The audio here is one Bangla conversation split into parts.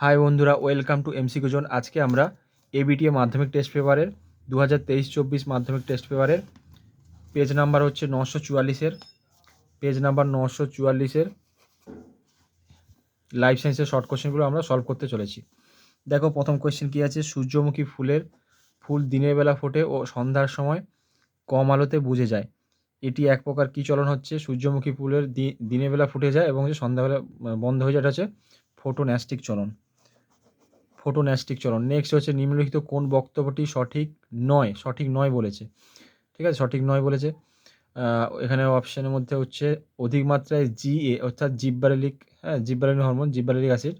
হাই বন্ধুরা, ওয়েলকাম টু এমসি জোন আজকে আমরা এবিটিএ মাধ্যমিক টেস্ট পেপারের দু হাজার তেইশ চব্বিশ মাধ্যমিক টেস্ট পেপারের, পেজ নাম্বার হচ্ছে নশো চুয়াল্লিশের, পেজ নাম্বার নশো চুয়াল্লিশের লাইফ সায়েন্সের শর্ট কোশ্চেনগুলো আমরা সলভ করতে চলেছি। দেখো, প্রথম কোয়েশ্চেন কী আছে? সূর্যমুখী ফুলের ফুল দিনের বেলা ফোটে ও সন্ধ্যার সময় কম আলোতে বুঝে যায়। এটি এক প্রকার কী চলন হচ্ছে? সূর্যমুখী ফুলের দিনের বেলা ফুটে যায় এবং সন্ধ্যাবেলা বন্ধ হয়ে যায় এটা হচ্ছে ফোটোন্যাস্টিক চলন। ফোটোন্যাস্টিক চলন। নেক্সট হচ্ছে নিম্নলিখিত কোন বক্তব্যটি সঠিক নয় সঠিক নয় বলেছে। ঠিক আছে? সঠিক নয় বলেছে। এখানে অপশানের মধ্যে হচ্ছে অধিক মাত্রায় জিএ অর্থাৎ জিব্বারেলিক হ্যাঁ জিব্বারেলিক হরমোন জিব্বারেলিক অ্যাসিড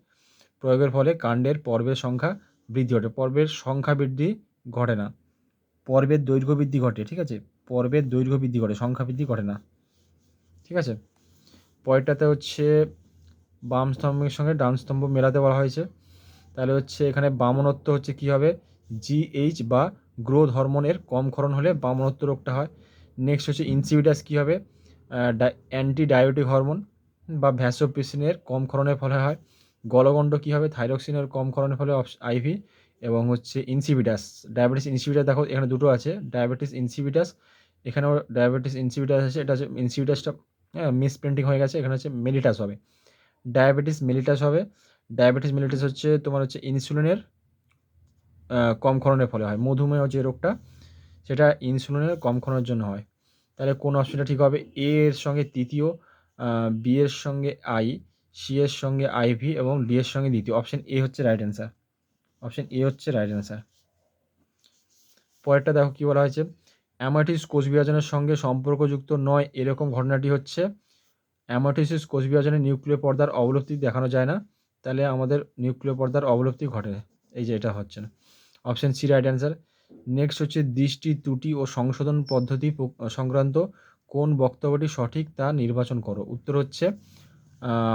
প্রয়োগের ফলে কাণ্ডের পর্বের সংখ্যা বৃদ্ধি ঘটে। পর্বের সংখ্যা বৃদ্ধি ঘটে না। পর্বের দৈর্ঘ্য বৃদ্ধি ঘটে, ঠিক আছে? পর্বের দৈর্ঘ্য বৃদ্ধি ঘটে, সংখ্যা বৃদ্ধি ঘটে না। ঠিক আছে? পরেরটাতে হচ্ছে বাম স্তম্ভের সঙ্গে ডান স্তম্ভ মেলাতে বলা হয়েছে। তাহলে হচ্ছে এখানে বামনত্ব হচ্ছে কী হবে? জিএইচ বা গ্রোথ হরমোনের কম ক্ষরণ হলে বামনত্ব রোগটা হয়। নেক্সট হচ্ছে ইনসিভিটাস কী হবে? অ্যান্টি ডায়োটিক হরমোন বা ভ্যাসোপ্রেসিনের কম ক্ষরণের ফলে হয়। গলগণ্ড কী হবে? থাইরক্সিনের কম ক্ষরণের ফলে আইভি এবং হচ্ছে ইনসিভিটাস ডায়াবেটিস ইনসিভিটাস দেখো, এখানে দুটো আছে। ডায়াবেটিস ইনসিভিটাস এখানেও ডায়াবেটিস ইনসিভিটাস আছে। এটা হচ্ছে ইনসিভিটাসটা হ্যাঁ মিস হয়ে গেছে। এখানে হচ্ছে মেলিটাস হবে। ডায়াবেটিস মেলিটাস হবে। ডায়াবেটিস মেলিটাস হচ্ছে তোমার হচ্ছে ইনসুলিনের কম ক্ষরণের ফলে হয়। মধুমেহ যে রোগটা, সেটা ইনসুলিনের কম ক্ষরণের জন্য হয়। তাহলে কোন অপশনটা ঠিক হবে? এ এর সঙ্গে তৃতীয় বি এর সঙ্গে আই সি এর সঙ্গে আইভি এবং ডি এর সঙ্গে দ্বিতীয়। অপশন এ হচ্ছে রাইট অ্যান্সার অপশন এ হচ্ছে রাইট অ্যান্সার পরেরটা দেখো কী বলা হয়েছে? অ্যামাটিস কোষ বিভাজনের সঙ্গে সম্পর্কযুক্ত নয়, এরকম ঘটনাটি হচ্ছে। অ্যামাটিসিস কোষ বিভাজনে নিউক্লিয় পর্দার অবলুপ্তি দেখানো যায় না। তাহলে আমাদের নিউক্লিয় পর্দার অবলুপ্তি ঘটে। এই যে এটা হচ্ছে না। Option C right answer next হচ্ছে দৃষ্টি, ত্রুটি ও সংশোধন পদ্ধতি সংক্রান্ত কোন বক্তব্যটি সঠিক তা নির্বাচন করো। উত্তর হচ্ছে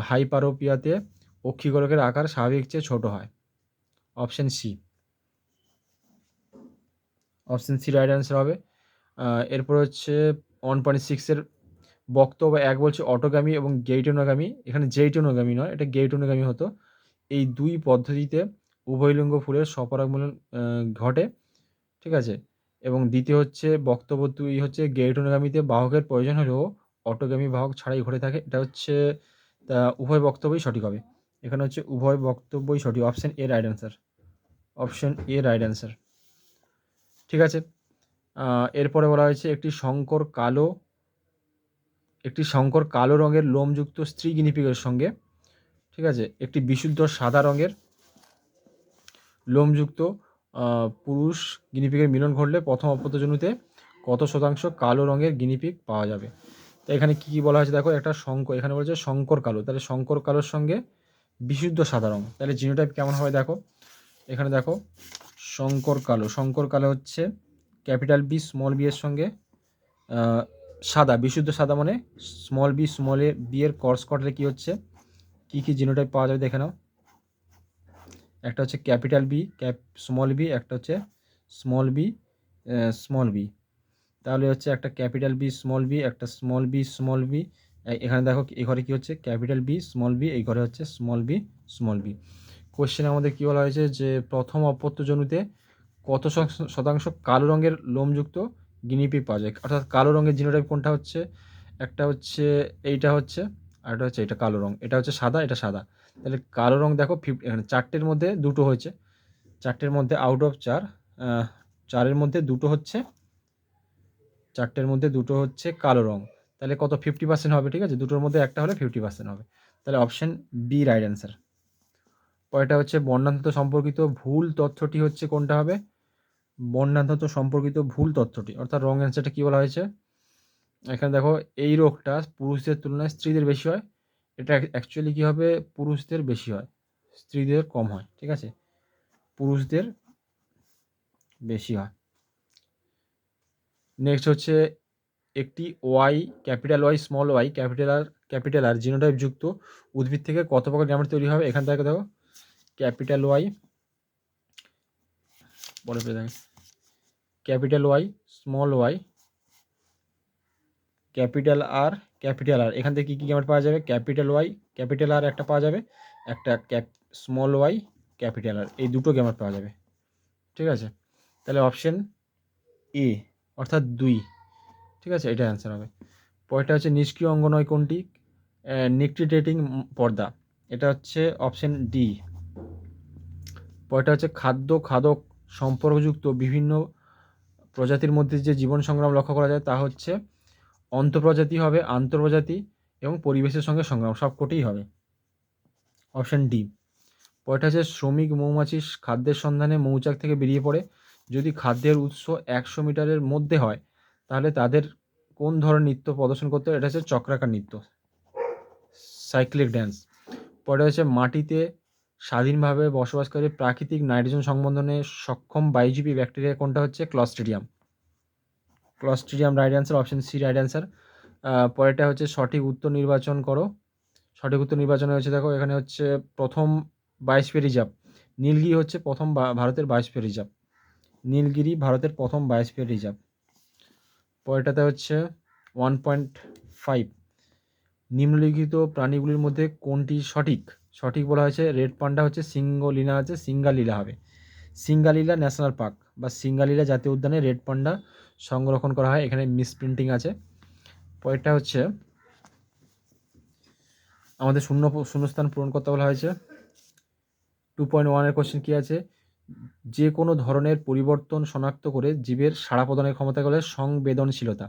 হাইপারোপিয়াতে অক্ষিগোলকের আকার স্বাভাবিক চেয়ে ছোট হয়। Option C option C right answer হবে। এরপর হচ্ছে ওয়ান পয়েন্ট সিক্সের বক্তব্য এক বলছে অটোগামী এবং গেইটনোগামী এখানে জেইটনোগামী নয়, এটা গেইটনোগামী হতো। এই দুই পদ্ধতিতে উভয়লিঙ্গ ফুলের সপরাগমূলন ঘটে, ঠিক আছে? এবং দ্বিতীয় হচ্ছে বক্তব্য দুই হচ্ছে গেইটনোগামীতে বাহকের প্রয়োজন হলেও অটোগামী বাহক ছাড়াই ঘটে থাকে। এটা হচ্ছে উভয় বক্তব্যই সঠিক হবে। এখানে হচ্ছে উভয় বক্তব্যই সঠিক। Option A right answer. Option A right answer. ঠিক আছে? এরপরে বলা হয়েছে একটি শঙ্কর কালো, একটি শঙ্কর কালো রঙের লোমযুক্ত স্ত্রী গিনিপিগের সঙ্গে ঠিক আছে? একটি বিশুদ্ধ সাদা রঙের লোমযুক্ত পুরুষ গিনিপিগের মিলন ঘটলে প্রথম অপত্যজনুতে কত শতাংশ কালো রঙের গিনিপিগ পাওয়া যাবে? তো এখানে কী কী বলা হয়েছে? দেখো, একটা শঙ্কর এখানে বলেছে শঙ্কর কালো। তাহলে শঙ্কর কালোর সঙ্গে বিশুদ্ধ সাদা রঙ তাহলে জিনোটাইপ কেমন হবে দেখো? এখানে দেখো, শঙ্কর কালো। শঙ্কর কালো হচ্ছে ক্যাপিটাল বি স্মল বি এর সঙ্গে সাদা। বিশুদ্ধ সাদা মানে small B small A B এর কর্স কটলে কী হচ্ছে? কী কী জিনোটাইপ পাওয়া যাবে দেখে নাও। একটা হচ্ছে capital B cap small B একটা হচ্ছে স্মল বি স্মল বি তাহলে হচ্ছে একটা ক্যাপিটাল বি স্মল বি একটা স্মল বি স্মল বি এখানে দেখো এই ঘরে কী হচ্ছে? ক্যাপিটাল বি স্মল বি এই ঘরে হচ্ছে স্মল বি স্মল বি কোশ্চেনে আমাদের কী বলা হয়েছে যে প্রথম অপত্যজনুতে কত শতাংশ- শতাংশ কালো রঙের লোমযুক্ত গিনিপি পাওয়া যায়? অর্থাৎ কালো রঙের জিনোটাইপ কোনটা হচ্ছে? একটা হচ্ছে, এইটা হচ্ছে আর একটা হচ্ছে, এটা কালো রং। এটা হচ্ছে সাদা, এটা সাদা। তাহলে কালো রং দেখো ফিফটি চারটের মধ্যে দুটো হয়েছে। চারটের মধ্যে আউট অফ চার চারের মধ্যে দুটো হচ্ছে, চারটের মধ্যে দুটো হচ্ছে কালো রং। তাহলে কত? ফিফটি পার্সেন্ট হবে, ঠিক আছে? দুটোর মধ্যে একটা হলে ফিফটি পার্সেন্ট হবে। তাহলে অপশন বি রাইট অ্যান্সার পরেরটা হচ্ছে বর্ণান্তত্ব সম্পর্কিত ভুল তথ্যটি হচ্ছে কোনটা হবে? বর্ণান্তত্ব সম্পর্কিত ভুল তথ্যটি। অর্থাৎ রং অ্যান্সারটা কী বলা হয়েছে? এখানে দেখো, এই রোগটা পুরুষদের তুলনায় স্ত্রীদের বেশি হয়। এটা অ্যাকচুয়ালি কী হবে? পুরুষদের বেশি হয়। স্ত্রীদের কম হয়, ঠিক আছে? পুরুষদের বেশি হয়। নেক্সট হচ্ছে একটি Y capital Y small Y capital R capital R genotype যুক্ত উদ্ভিদ থেকে কত প্রকার গ্রামের তৈরি হবে? এখান থেকে দেখো ক্যাপিটাল ওয়াই দেখো capital Y small Y capital R capital R. এখান থেকে কী কী গ্রামের পাওয়া যাবে? ক্যাপিটাল ওয়াই, ক্যাপিটাল আর একটা পাওয়া যাবে। একটা cap small y capital R. এই দুটো গ্যামার পাওয়া যাবে। ঠিক আছে? তাহলে অপশন এ অর্থাৎ দুই। ঠিক আছে? এটা অ্যান্সার হবে। পরেরটা হচ্ছে নিষ্ক্রিয় অঙ্গ নয় কোনটি নিকটিডেটিং পর্দা। এটা হচ্ছে অপশন ডি পরেরটা হচ্ছে খাদ্য, খাদক সম্পর্কযুক্ত বিভিন্ন প্রজাতির মধ্যে যে জীবন সংগ্রাম লক্ষ্য করা যায় তা হচ্ছে অন্তঃপ্রজাতি হবে আন্তঃপ্রজাতি এবং পরিবেশের সঙ্গে সংগ্রাম, সবকটিই হবে। অপশন ডি পরেরটা হচ্ছে শ্রমিক মৌমাছি খাদ্যের সন্ধানে মৌচাক থেকে বেরিয়ে পড়ে। যদি খাদ্যের উৎস একশো মিটারের মধ্যে হয়, তাহলে তাদের কোন ধরনের নৃত্য প্রদর্শন করতে এটা হচ্ছে চক্রাকার নৃত্য। সাইক্লিক ড্যান্স পরে হচ্ছে মাটিতে স্বাধীনভাবে বসবাসকারী প্রাকৃতিক নাইট্রোজেন সংবন্ধনে সক্ষম বাইজীবী ব্যাকটেরিয়া কোনটা হচ্ছে? Clostridium clostridium right answer option C right answer পরেরটা হচ্ছে সঠিক উত্তর নির্বাচন করো। সঠিক উত্তর নির্বাচনে হচ্ছে দেখো, এখানে হচ্ছে প্রথম বায়োস্ফিয়ার রিজার্ভ নীলগিরি হচ্ছে প্রথম ভারতের বায়োস্ফিয়ার রিজার্ভ নীলগিরি ভারতের প্রথম বায়োস্ফিয়ার রিজার্ভ পরেরটাতে হচ্ছে ওয়ান পয়েন্ট ফাইভ নিম্নলিখিত প্রাণীগুলির মধ্যে কোনটি সঠিক? সঠিক বলা হয়েছে রেড পান্ডা হচ্ছে সিঙ্গলীলা আছে সিঙ্গালীলা হবে। সিঙ্গালীলা ন্যাশনাল পার্ক বা সিঙ্গালীলা জাতীয় উদ্যানে রেড পান্ডা সংরক্ষণ করা হয়। এখানে মিসপ্রিন্টিং আছে। পরেরটা হচ্ছে, আমাদের শূন্য শূন্যস্থান পূরণ করতে বলা হয়েছে। টু পয়েন্ট ওয়ানের কোশ্চেন কী আছে? যে কোনো ধরনের পরিবর্তন শনাক্ত করে জীবের সাড়া প্রদানের ক্ষমতা বলে সংবেদনশীলতা।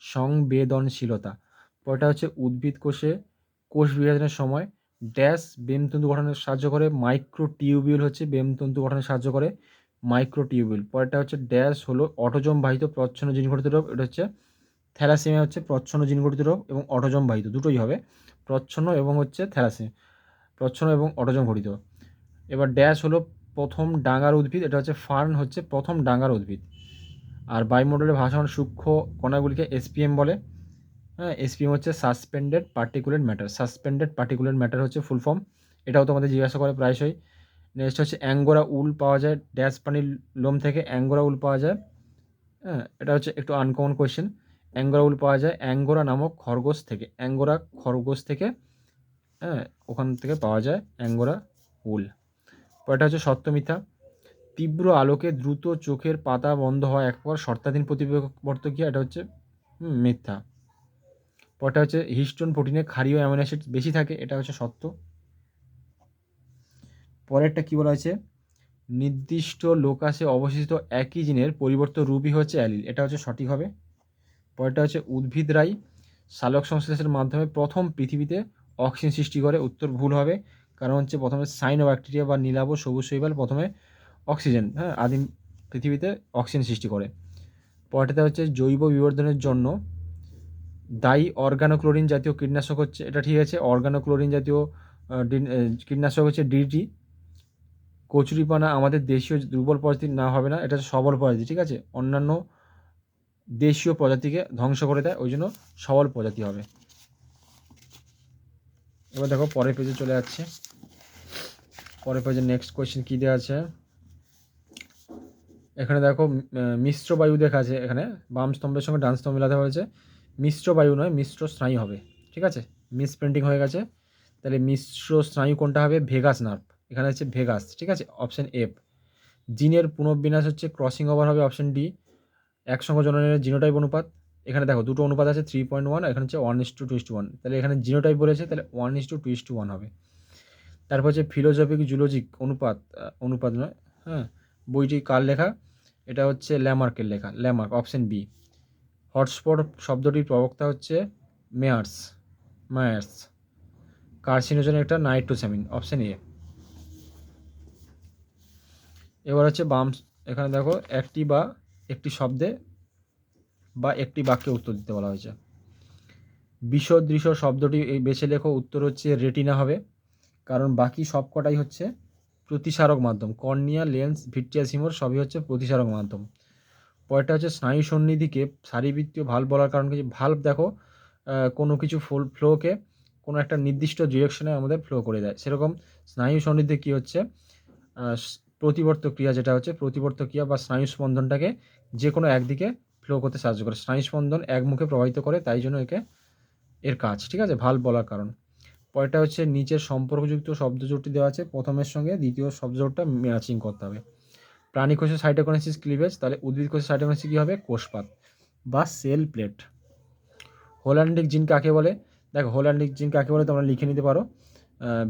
সংবেদনশীলতা। পরেরটা হচ্ছে, উদ্ভিদ কোষে কোষ বিভাজনের সময় ড্যাশ বেমতন্তু গঠনের সাহায্য করে মাইক্রো টিউবিউল হচ্ছে বেমতন্তু গঠনে সাহায্য করে। মাইক্রো টিউবিউল পরেরটা হচ্ছে ড্যাশ হলো অটোজম বাহিত প্রচ্ছন্ন জিনঘটিত রোগ, এটা হচ্ছে থ্যালাসেমিয়া হচ্ছে প্রচ্ছন্ন জিনঘটিত রোগ এবং অটোজম বাহিত দুটোই হবে, প্রচ্ছন্ন এবং হচ্ছে থ্যালাসেমিয়া প্রচ্ছন্ন এবং অটোজম ঘটিত এবার ড্যাশ হলো প্রথম ডাঙ্গার উদ্ভিদ, এটা হচ্ছে ফার্ন হচ্ছে প্রথম ডাঙ্গার উদ্ভিদ। আর বায়ুমণ্ডলে ভাসমান সূক্ষ্ম কণাগুলিকে এসপিএম বলে হ্যাঁ এসপিএম হচ্ছে suspended particulate matter, suspended particulate matter হচ্ছে ফুল ফর্ম, এটাও তোমাদের জিজ্ঞাসা করে প্রায়শই। নেক্সট হচ্ছে অ্যাঙ্গোরা উল পাওয়া যায়, ড্যাশ প্রাণীর লোম থেকে অ্যাঙ্গোরা উল পাওয়া যায়। হ্যাঁ এটা হচ্ছে একটু আনকমন কোয়েশ্চেন অ্যাঙ্গোরা উল পাওয়া যায় অ্যাঙ্গোরা নামক খরগোশ থেকে, অ্যাঙ্গোরা খরগোশ থেকে হ্যাঁ ওখান থেকে পাওয়া যায় অ্যাঙ্গোরা উল। পরেরটা হচ্ছে সত্য মিথ্যা। তীব্র আলোকে দ্রুত চোখের পাতা বন্ধ হওয়া এক প্রকার শর্তাধীন প্রতিবর্তকীয় এটা হচ্ছে মিথ্যা। পরটা হচ্ছে হিস্টোন প্রোটিনে ক্ষারীয় অ্যামিনো অ্যাসিড বেশি থাকে, এটা হচ্ছে সত্য। পরেরটা কী বলা হয়েছে? নির্দিষ্ট লোকাসে অবস্থিত একই জিনের পরিবর্তন রূপই হচ্ছে অ্যালিল। এটা হচ্ছে সঠিক হবে। পরেরটা হচ্ছে উদ্ভিদ উদ্ভিদরাই সালোক সংশ্লেষের মাধ্যমে প্রথম পৃথিবীতে অক্সিজেন সৃষ্টি করে, উত্তর ভুল হবে। কারণ হচ্ছে প্রথমে সাইনোব্যাকটেরিয়া বা নীলাভ সবুজ শৈবাল, প্রথমে অক্সিজেন হ্যাঁ আদিম পৃথিবীতে অক্সিজেন সৃষ্টি করে। পরেরটাতে হচ্ছে জৈব বিবর্ধনের জন্য দায়ী অর্গানোক্লোরিন জাতীয় কীটনাশক হচ্ছে, এটা ঠিক আছে অর্গানোক্লোরিন জাতীয় কীটনাশক হচ্ছে ডিডি কচুরিপানা আমাদের দেশীয় দুর্বল প্রজাতির না হবে না, এটা সবল প্রজাতি, ঠিক আছে? অন্যান্য দেশীয় প্রজাতিকে ধ্বংস করে দেয়, ওই জন্য সবল প্রজাতি হবে। এবার দেখো পরের পেজে চলে যাচ্ছে। পরের পেজে নেক্সট কোয়েশ্চেন কী দেওয়া আছে? এখানে দেখো মিশ্র বায়ু দেখা আছে এখানে, বাম স্তম্ভের সঙ্গে ডান স্তম্ভ মেলাতে হয়েছে। মিশ্র বায়ু নয়, মিশ্র স্নায়ু হবে, ঠিক আছে? মিস প্রিন্টিং হয়ে গেছে। তাহলে মিশ্র স্নায়ু কোনটা হবে? Vagus nerve. এখানে হচ্ছে ভেগাস ঠিক আছে? অপশান এফ জিনের পুনর্বিন্যাস হচ্ছে ক্রসিং ওভার হবে অপশন ডি একসঙ্গে জননের জিনোটাইপ অনুপাত। এখানে দেখো, দুটো অনুপাত আছে থ্রি পয়েন্ট ওয়ান এখানে হচ্ছে one is two two one তাহলে এখানে জিনোটাইপ বলেছে, তাহলে one is two two one হবে। তারপর হচ্ছে ফিলোজফিক জুলজিক অনুপাত অনুপাত নয় হ্যাঁ? বইটি কার লেখা? এটা হচ্ছে ল্যামার্কের লেখা ল্যামার্ক অপশন বি হটস্পট শব্দটির প্রবক্তা হচ্ছে মেয়ার্স মায়ার্স কার্সিনোজেন একটা নাইট্রোসামিন অপশন এ এবার হচ্ছে বাম, এখানে দেখো একটি বা একটি শব্দে বা একটি বাক্যে উত্তর দিতে বলা হয়েছে। বিসদৃশ শব্দটি বেছে লেখো, উত্তর হচ্ছে রেটিনা হবে। কারণ বাকি সবকটাই হচ্ছে প্রতিসারক মাধ্যম। কর্নিয়া, লেন্স ভিট্রিয়াসিমোর সবই হচ্ছে প্রতিসারক মাধ্যম। পরেরটা হচ্ছে স্নায়ু সন্নিধিকে শারীরবৃত্তীয় ভালো বলার কারণ কিছু ভাল্ব দেখো কোনো কিছু ফুল ফ্লোকে কোনো একটা নির্দিষ্ট ডিরেকশনে আমাদের ফ্লো করে দেয়। সেরকম স্নায়ু সন্নিধি কী হচ্ছে? প্রতিবর্ত ক্রিয়া যেটা হচ্ছে, প্রতিবর্ত ক্রিয়া বা স্নায়ু স্পন্দনটাকে যে কোনো একদিকে ফ্লো করতে সাহায্য করে। স্নায়ু স্পন্দন একমুখে প্রবাহিত করে, তাই জন্য একে এর কাজ, ঠিক আছে? ভালো বলার কারণ। পরেরটা হচ্ছে নিচের সম্পর্কযুক্ত শব্দজোটটি দেওয়া আছে, প্রথমের সঙ্গে দ্বিতীয় শব্দজোটটা ম্যাচিং করতে হবে। প্রাণী কোষের সাইটোকনেসিস ক্লিভেজ তাহলে উদ্ভিদ কোষের সাইটোকনেসিস কী হবে? কোষপাত বা সেল প্লেট হোল্যান্ডিক জিন কাকে বলে? দেখো হোল্যান্ডিক জিন কাকে বলে তোমরা লিখে নিতে পারো।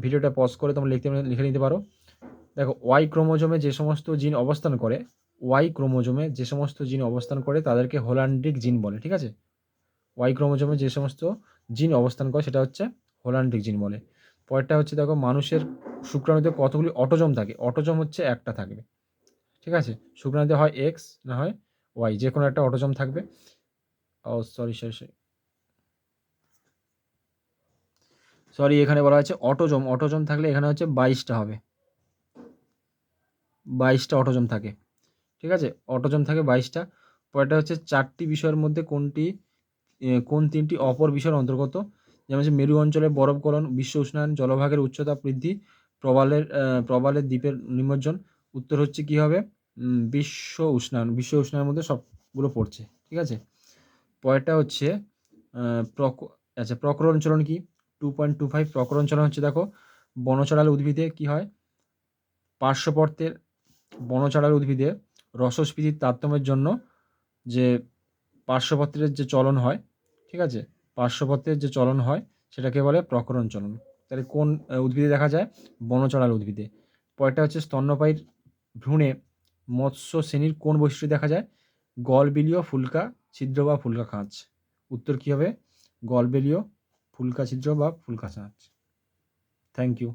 ভিডিওটা পজ করে তোমরা লিখতে, লিখে নিতে পারো। দেখো ওয়াই ক্রোমোজোমে যে সমস্ত জিন অবস্থান করে ওয়াই ক্রোমোজোমে যে সমস্ত জিন অবস্থান করে, তাদেরকে হোল্যান্ডিক জিন বলে, ঠিক আছে? ওয়াই ক্রোমোজোমে যে সমস্ত জিন অবস্থান করে, সেটা হচ্ছে হোল্যান্ডিক জিন বলে। পরেরটা হচ্ছে, দেখো, মানুষের শুক্রাণুতে কতগুলি অটোজম থাকে? অটোজম হচ্ছে একটা থাকবে, ঠিক আছে? শুক্রাণুতে হয় এক্স না হয় ওয়াই যে কোনো একটা অটোজম থাকবে। ও সরি সরি সরি সরি এখানে বলা হয়েছে অটোজম। অটোজম থাকলে এখানে হচ্ছে বাইশটা হবে। বাইশটা অটোজম থাকে। ঠিক আছে? অটোজম থাকে বাইশটা। পরেরটা হচ্ছে চারটি বিষয়ের মধ্যে কোনটি কোন তিনটি অপর বিষয়ের অন্তর্গত? যেমন হচ্ছে মেরু অঞ্চলে বরফ গলন, বিশ্ব উষ্ণায়ন, জলভাগের উচ্চতা বৃদ্ধি, প্রবালের প্রবালের দ্বীপের নিমজ্জন। উত্তর হচ্ছে কি হবে? বিশ্ব উষ্ণায়ন। বিশ্ব উষ্ণায়নের মধ্যে সবগুলো পড়ছে। ঠিক আছে? পরেরটা হচ্ছে প্রক আচ্ছা প্রকরণ চলন কি? টু পয়েন্ট টু ফাইভ প্রকরণ চলন হচ্ছে দেখো। বনচড়াল উদ্ভিদে কি হয়? পার্শ্ববর্তের বনচড়াল উদ্ভিদে রসস্ফীতির তারতম্যের জন্য যে পার্শ্বপত্রের যে চলন হয়, ঠিক আছে? পার্শ্বপত্রের যে চলন হয়, সেটাকে বলে প্রকরণ চলন। তাহলে কোন উদ্ভিদে দেখা যায়? বনচড়াল উদ্ভিদে। পরেরটা হচ্ছে স্তন্যপায়ীর ভ্রূণে মৎস্য শ্রেণির কোন বৈশিষ্ট্য দেখা যায়? গলবিলীয় ফুলকা ছিদ্র বা ফুলকা খাঁচ উত্তর কী হবে? গলবেলীয় ফুলকা ছিদ্র বা ফুলকা খাঁচ থ্যাংক ইউ